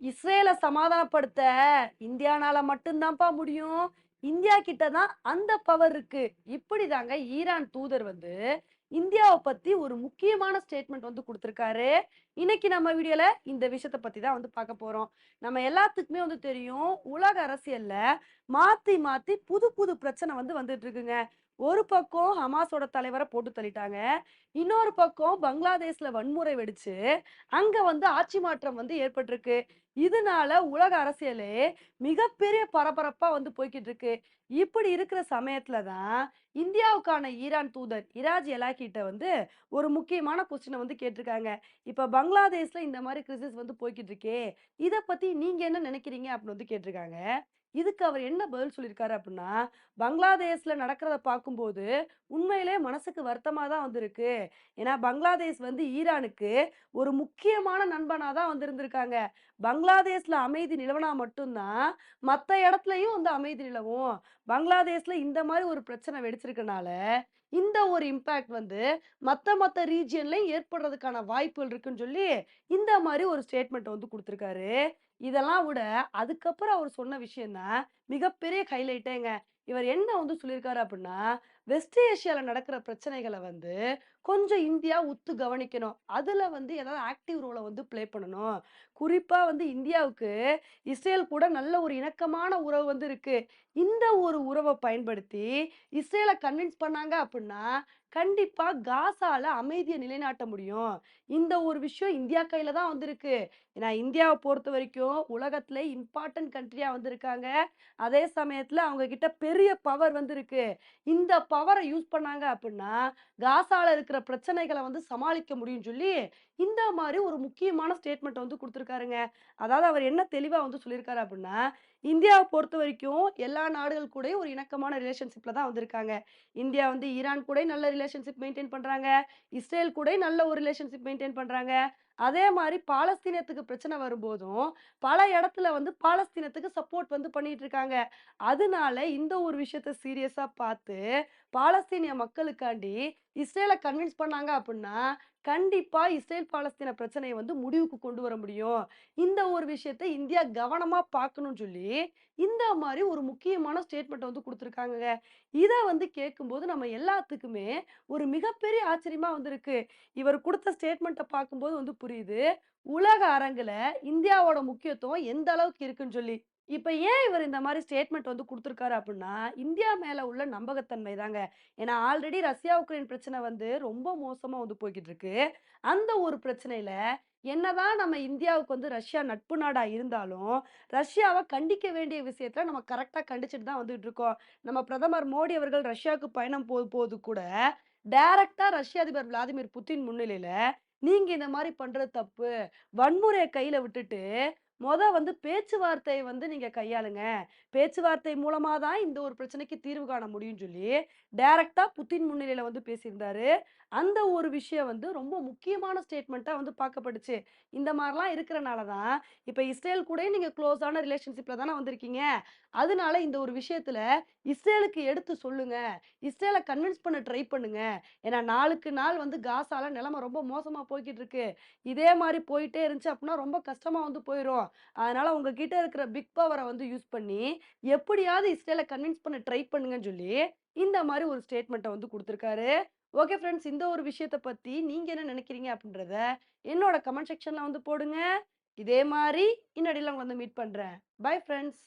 இஸ்ரேலை சமாதானப்படுத்த இந்தியானால மட்டும்தான்ப்பா முடியும். இந்தியா கிட்ட தான் அந்த பவர் இருக்கு. இப்படிதாங்க ஈரான் தூதர் வந்து இந்தியாவை பத்தி ஒரு முக்கியமான ஸ்டேட்மெண்ட் வந்து கொடுத்துருக்காரு இன்னைக்கு நம்ம வீடியோல இந்த விஷயத்த பத்தி தான் வந்து பார்க்க போறோம். நம்ம எல்லாத்துக்குமே வந்து தெரியும், உலக அரசியல்ல மாத்தி மாத்தி புது புது பிரச்சனை வந்து வந்துட்டு இருக்குங்க. ஒரு பக்கம் ஹமாஸோட தலைவரை போட்டு தள்ளிட்டாங்க. இன்னொரு பக்கம் பங்களாதேஷ்ல வன்முறை வெடிச்சு, அங்க வந்து ஆட்சி மாற்றம் வந்து ஏற்பட்டிருக்கு. இதனால உலக அரசியலே மிகப்பெரிய பரபரப்பா வந்து போய்கிட்டு இருக்கு. இப்படி இருக்கிற சமயத்துல தான் இந்தியாவுக்கான ஈரான் தூதர் இராஜ் எலாக்கிட்ட வந்து ஒரு முக்கியமான கொஸ்டினை வந்து கேட்டிருக்காங்க. இப்ப பங்களாதேஷ்ல இந்த மாதிரி கிரைசிஸ் வந்து போய்கிட்டு இருக்கே, இதை பத்தி நீங்க என்ன நினைக்கிறீங்க? அப்படின்னு வந்து கேட்டிருக்காங்க. இதுக்கு அவர் என்ன பதில் சொல்லியிருக்காரு அப்படின்னா, பங்களாதேஷில் நடக்கிறத பார்க்கும்போது உண்மையிலேயே மனசுக்கு வருத்தமாக தான் வந்திருக்கு. ஏன்னா பங்களாதேஷ் வந்து ஈரானுக்கு ஒரு முக்கியமான நண்பனாக தான் வந்திருந்திருக்காங்க. பங்களாதேஷில் அமைதி நிலவனா மட்டும்தான் மற்ற இடத்துலையும் வந்து அமைதி நிலவும். பங்களாதேஷில் இந்த மாதிரி ஒரு பிரச்சனை வெடிச்சிருக்கனால, இந்த ஒரு இம்பேக்ட் வந்து மற்ற மற்ற ரீஜியன்லையும் ஏற்படுறதுக்கான வாய்ப்புகள் இருக்குன்னு சொல்லி, இந்த மாதிரி ஒரு ஸ்டேட்மெண்ட் வந்து கொடுத்துருக்காரு. இதெல்லாம் விட அதுக்கப்புறம் அவர் சொன்ன விஷயம் தான் மிகப்பெரிய ஹைலைட்டேங்க. இவர் என்ன வந்து சொல்லியிருக்காரு அப்படின்னா, வெஸ்ட் ஏஷியாவில் நடக்கிற பிரச்சனைகளை வந்து கொஞ்சம் இந்தியா உத்து கவனிக்கணும். அதில் வந்து ஏதாவது ஆக்டிவ் ரோலை வந்து ப்ளே பண்ணணும். குறிப்பாக வந்து இந்தியாவுக்கு இஸ்ரேல் கூட நல்ல ஒரு இணக்கமான உறவு வந்து இருக்குது இந்த ஒரு உறவை பயன்படுத்தி இஸ்ரேலை கன்வின்ஸ் பண்ணாங்க அப்படின்னா, கண்டிப்பா காசால அமைதியை நிலைநாட்ட முடியும். இந்த ஒரு விஷயம் இந்தியா கையில தான் வந்திருக்கு. ஏன்னா ஏன்னா பொறுத்த வரைக்கும் உலகத்துல இம்பார்ட்டன்ட் கண்ட்ரியா வந்திருக்காங்க. அதே சமயத்துல அவங்க கிட்ட பெரிய பவர் வந்திருக்கு. இந்த பவரை யூஸ் பண்ணாங்க அப்படின்னா, காசால இருக்கிற பிரச்சனைகளை வந்து சமாளிக்க முடியும்னு சொல்லி, இந்த மாதிரி ஒரு முக்கியமான ஸ்டேட்மெண்ட் வந்து கொடுத்துருக்காருங்க. அதாவது அவர் என்ன தெளிவா வந்து சொல்லியிருக்காரு அப்படின்னா, பொறுத்த வரைக்கும் எல்லா நாடுகள் கூடயும் ஒரு இணக்கமான ரிலேஷன்ஷிப்ல தான் வந்திருக்காங்க. இந்தியா வந்து ஈரான் கூட நல்ல ரிலேஷன்ஷிப் மெயின்டெயின் பண்றாங்க. இஸ்ரேல் கூட நல்ல ஒரு ரிலேஷன்ஷிப் மெயின்டைன் பண்றாங்க. அதே மாதிரி பாலஸ்தீனத்துக்கு பிரச்சனை வரும்போதும், பல இடத்துல வந்து பாலஸ்தீனத்துக்கு சப்போர்ட் வந்து பண்ணிட்டு இருக்காங்க. அதனால இந்த ஒரு விஷயத்த சீரியஸா பார்த்து, பாலஸ்தீனிய மக்களுக்காண்டி இஸ்ரேலை கன்வின்ஸ் பண்ணாங்க அப்படின்னா, கண்டிப்பா இஸ்ரேல் பாலஸ்தீன பிரச்சனையை வந்து முடிவுக்கு கொண்டு வர முடியும். இந்த ஒரு விஷயத்த இந்தியா கவனமா பார்க்கணும்னு சொல்லி, இந்த மாதிரி ஒரு முக்கியமான ஸ்டேட்மெண்ட் வந்து கொடுத்துருக்காங்க இதை வந்து கேட்கும்போது நம்ம எல்லாத்துக்குமே ஒரு மிகப்பெரிய ஆச்சரியமா வந்திருக்கு இவர் கொடுத்த ஸ்டேட்மெண்ட்டை பார்க்கும்போது வந்து புரியுது. உலக அரங்குல இந்தியாவோட முக்கியத்துவம் எந்த அளவுக்கு இருக்குன்னு சொல்லி. இப்ப ஏன் இவர் இந்த மாதிரி ஸ்டேட்மெண்ட் வந்து கொடுத்துருக்காரு அப்படின்னா இந்தியா மேல உள்ள நம்பகத்தன்மை தாங்க. ஏன்னா ஆல்ரெடி ரஷ்யா, உக்ரைன் பிரச்சனை வந்து ரொம்ப மோசமா வந்து போய்கிட்டு இருக்கு. அந்த ஒரு பிரச்சனையில என்னதான் நம்ம இந்தியாவுக்கு வந்து ரஷ்யா நட்பு நாடா இருந்தாலும், ரஷ்யாவை கண்டிக்க வேண்டிய விஷயத்துல நம்ம கரெக்டா கண்டிச்சுட்டு தான் வந்துட்டு இருக்கோம். நம்ம பிரதமர் மோடி அவர்கள் ரஷ்யாவுக்கு பயணம் போது போது கூட, டைரக்டா ரஷ்ய அதிபர் விளாடிமிர் புட்டின் முன்னிலையில, "நீங்க இந்த மாதிரி பண்றது தப்பு. வன்முறையை கையில விட்டுட்டு, மொத வந்து பேச்சுவார்த்தையை வந்து நீங்க கையாளுங்க. பேச்சுவார்த்தை மூலமா தான் இந்த ஒரு பிரச்சனைக்கு தீர்வு காண முடியும்னு" சொல்லி, டைரக்ட்டா புத்தின் முன்னிலையில வந்து பேசியிருந்தாரு. அந்த ஒரு விஷயம் வந்து ரொம்ப முக்கியமான ஸ்டேட்மெண்ட்டா வந்து பார்க்கப்பட்டுச்சு. இந்த மாதிரிலாம் இருக்கிறனால தான், இப்போ இஸ்ரேல் கூட நீங்க க்ளோஸான ரிலேஷன்ஷிப்ல தானே வந்திருக்கீங்க. அதனால இந்த ஒரு விஷயத்துல இஸ்ரேலுக்கு எடுத்து சொல்லுங்க. இஸ்ரேலை கன்வின்ஸ் பண்ண ட்ரை பண்ணுங்க. ஏன்னா நாளுக்கு நாள் வந்து காசால நிலைமை ரொம்ப மோசமா போய்கிட்டு இருக்கு. இதே மாதிரி போயிட்டே இருந்துச்சு அப்படின்னா ரொம்ப கஷ்டமா வந்து போயிடும் போயிரும். அதனால உங்ககிட்ட இருக்கிற பிக் பவரை வந்து யூஸ் பண்ணி, எப்படியாவது இஸ்ரேல கன்வின்ஸ் பண்ண ட்ரை பண்ணுங்கன்னு சொல்லி, இந்த மாதிரி ஒரு ஸ்டேட்மெண்ட்டை வந்து கொடுத்துருக்காரு ஓகே ஃப்ரெண்ட்ஸ் இந்த ஒரு விஷயத்த பத்தி நீங்க என்ன நினைக்கிறீங்க அப்படின்றத என்னோட கமெண்ட் செக்ஷன்ல வந்து போடுங்க. இதே மாதிரி இன்னடியில் உங்களை வந்து மீட் பண்றேன். Bye friends